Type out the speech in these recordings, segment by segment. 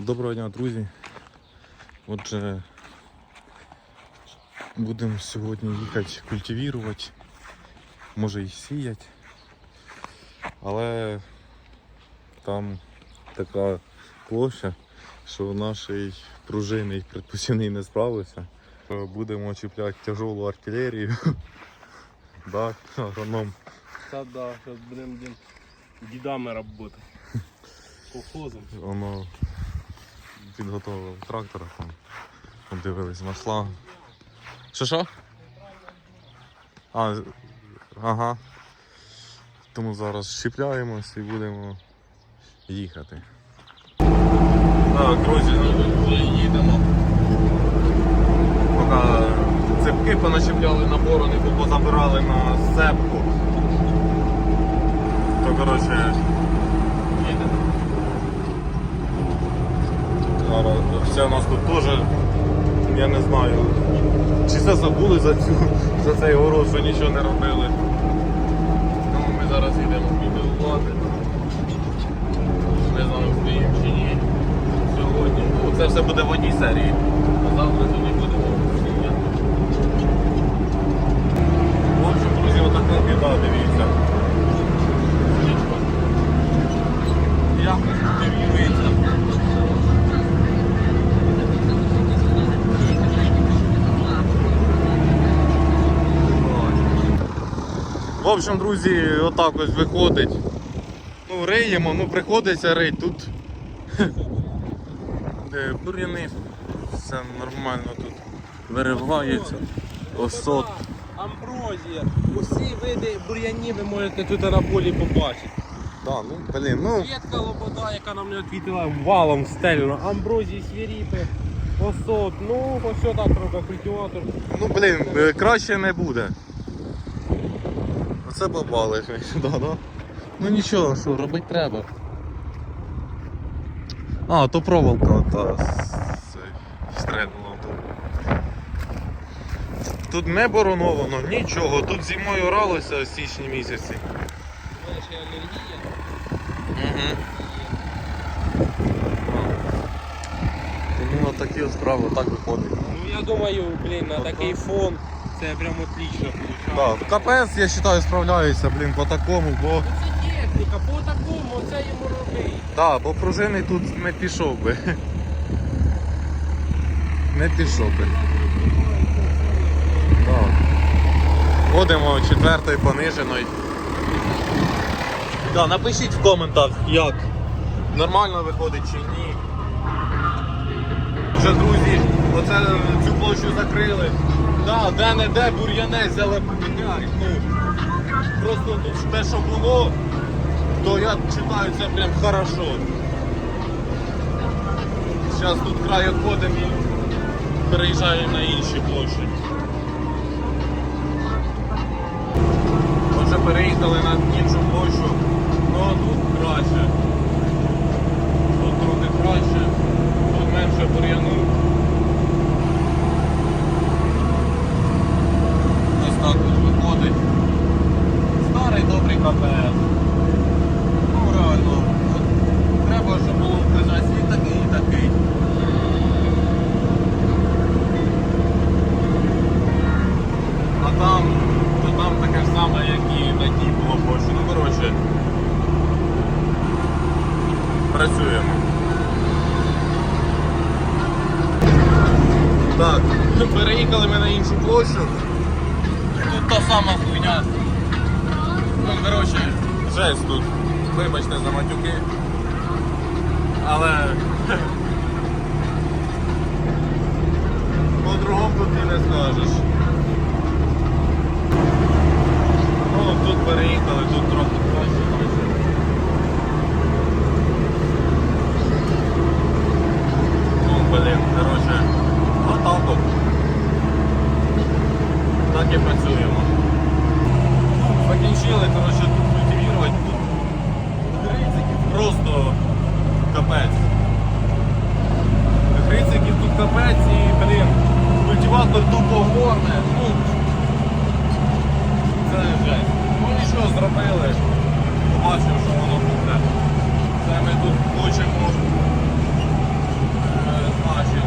Доброго дня, друзі. Отже, будемо сьогодні їхати культивірувати, може і сіяти. Але там така площа, що наш пружинний предпосівний не справився. Е, Будемо чіпляти тяжелу артилерію. Да, агроном. Та да, сейчас будем блин, дедами работать. Колхозом. Воно підготовив трактора там. Там дивились масла. Що що? А, ага. Тому зараз щіпляємось і будемо їхати. Так, друзі, ну, їдемо. Поки цепки понащепляли на борони, бо позабирали на сцепку. То коротше їдемо. Зараз все у нас тут теж, я не знаю, чи це забули за цю за цей город, що нічого не робили. Ну, ми зараз йдемо влади. Не знаю, встигнемо чи ні. Сьогодні. Ну, це все буде в одній серії. А завтра тоді будемо сім'я. В общем, друзі, отака біда, дивіться. Річка. Як культивірується. В общем, друзі, отак ось виходить. Ну, риємо, ну приходиться рить тут. Де бур'яни, все нормально тут виривається. Осот. Амброзія. Усі види бур'янів ви можете тут на полі побачити. Да, ну, блін, ну. Квітка лобода, яка нам не відвітила валом стельно. Амброзії, свіріпи, осот. Ну, ось так робить культиватор. Ну блін, е, краще не буде. Оце попали да, да? Ну нічого, що робити треба. А, то проволока та стрельнула тут. Не бороновано, нічого, тут зимою оралося в січні місяці. Угу. Тому на такі справи так виходить. Ну я думаю, блін, на такий фон це прям отлично Да, виходить. капець, я вважаю, справляюся, блін, по такому, бо. Це техніка, по такому це йому робить. Так, бо пружини тут не пішов би. Не пішов би. Так. Ходимо четвертою пониженою. Да, напишіть в коментах, як. Нормально виходить чи ні. Вже, друзі, оце цю площу закрили. Да, де-не-де бур'янець зеленяють. Ну, просто тут те, що було, то я читаю це прям хорошо. Зараз тут край відходимо і переїжджаємо на інші площі. Отже, переїхали на іншу площу, ну тут краще. Тут трохи краще, тут менше бур'яну. Ось так тут виходить. Старий. Ну реально, треба, щоб було вказати і такий, і такий. А там, то там таке ж саме, як і на тій було більше. Ну коротше. Працюємо. Так, переїхали ми на іншу площу. Тут та сама хуйня. Коротше, жесть тут. Вибачте за матюки. Але по-другому тут ти не скажеш. Ну, тут переїхали, тут трохи краще. Рицики тут капець і, блін, культиватор тупо горне. Ну, Це вже. Ну нічого зробили. Побачив, що воно буде. Це ми тут хочемо. Е, Значить.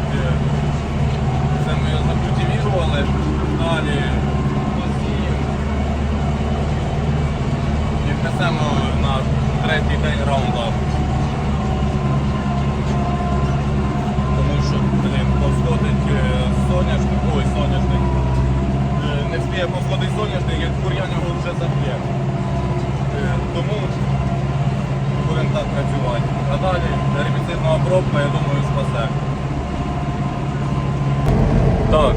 Ще посходить соняшник, як бур'ян його вже заб'є. Е, Тому будемо так працювати. А далі гербіцидна обробка, я думаю, спасе. Так,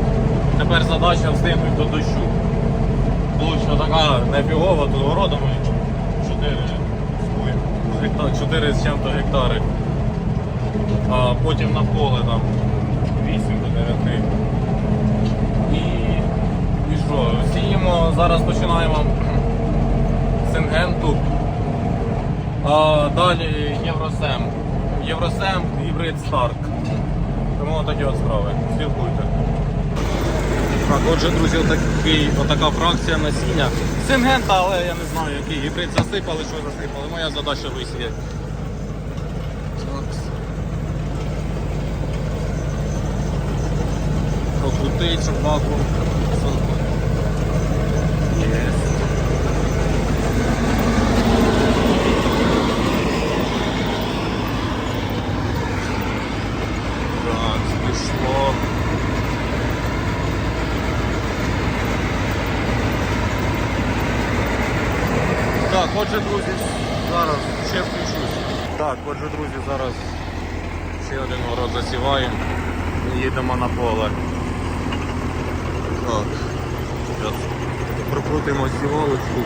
тепер задача встигнути до дощу. Получно така нефігова, тут городами 4, 4 з чим-то гектари. А потім на поле там 8 до 9. Що, сіємо, зараз починаємо Сингенту. А далі Євросем. Євросем, гібрид Старк. Тому такі от справи. Спілкуйте. Так, отже, друзі, отакий, отака фракція насіння. Сингента, але я не знаю, який гібрид засипали, що засипали. Моя задача висіяти. Так. Покрутить, щоб вакуум. Єс. Так, пішло. Так, отже, друзі, зараз ще включусь. Так, отже, друзі, зараз ще один город засіваємо. і Їдемо на поле. Так. Зараз прокрутимо сівалочку.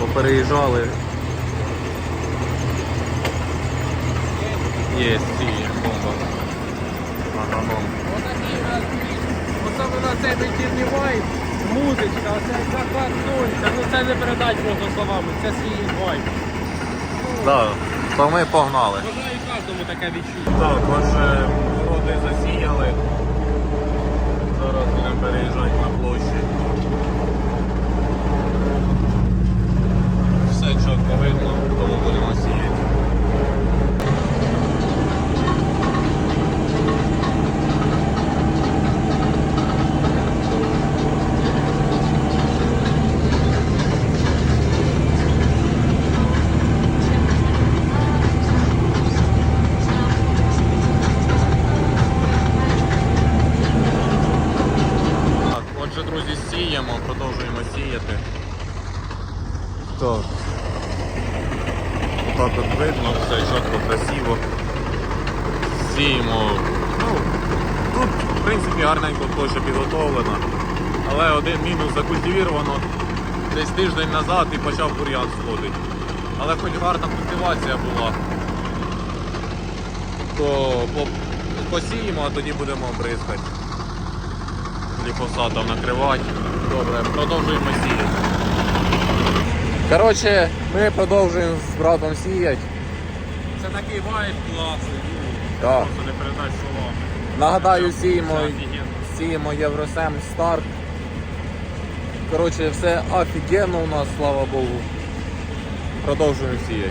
Бо переїжджали. Є, сіє. Нас Оце вона цей вечірній вайб, музичка, оце захват сонця. Ну це не передать просто словами, це свій вайб. Так, то ми погнали. Бажаю кожному таке відчуття. Так, отже, городи засіяли. Зараз будемо переїжджати на площі. Все чітко видно, тому будемо сіяти. Так, отже, друзі, сіємо, продовжуємо сіяти. Так. Так от видно, все чітко, красиво. Сіємо. Ну, тут, в принципі, гарненько площа підготовлена. Але один мінус закультивіровано десь тиждень назад і почав бур'ян сходити. Але хоч гарна культивація була, то посіємо, а тоді будемо бризкати гліфосатом накривати. Добре, продовжуємо сіяти. Коротше, ми продовжуємо з братом сіяти. Це такий вайб класний. Так. Просто не словами. Нагадаю, сіємо, сіємо Євросем Старт. Коротше, все офігенно у нас, слава Богу. Продовжуємо сіяти.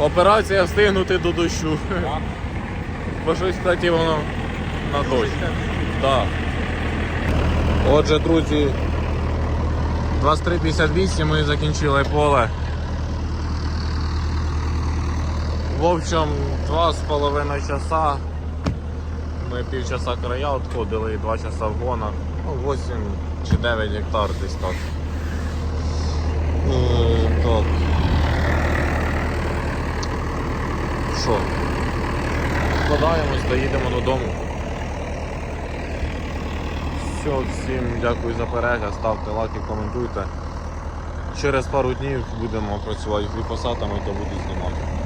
Операція встигнути до дощу. Так. Бо щось, кстати, воно на дощ. Так. Отже, друзі, 23.58 ми закінчили поле. В общем, два з половиною часа. Ми півчаса края відходили і два часа в гонах. Ну, 8 чи 9 гектар десь так. Е, так. Що? Складаємось, доїдемо додому. Все, всім дякую за перегляд, ставте лайки, коментуйте. Через пару днів будемо працювати з гліфосатами, то буду знімати.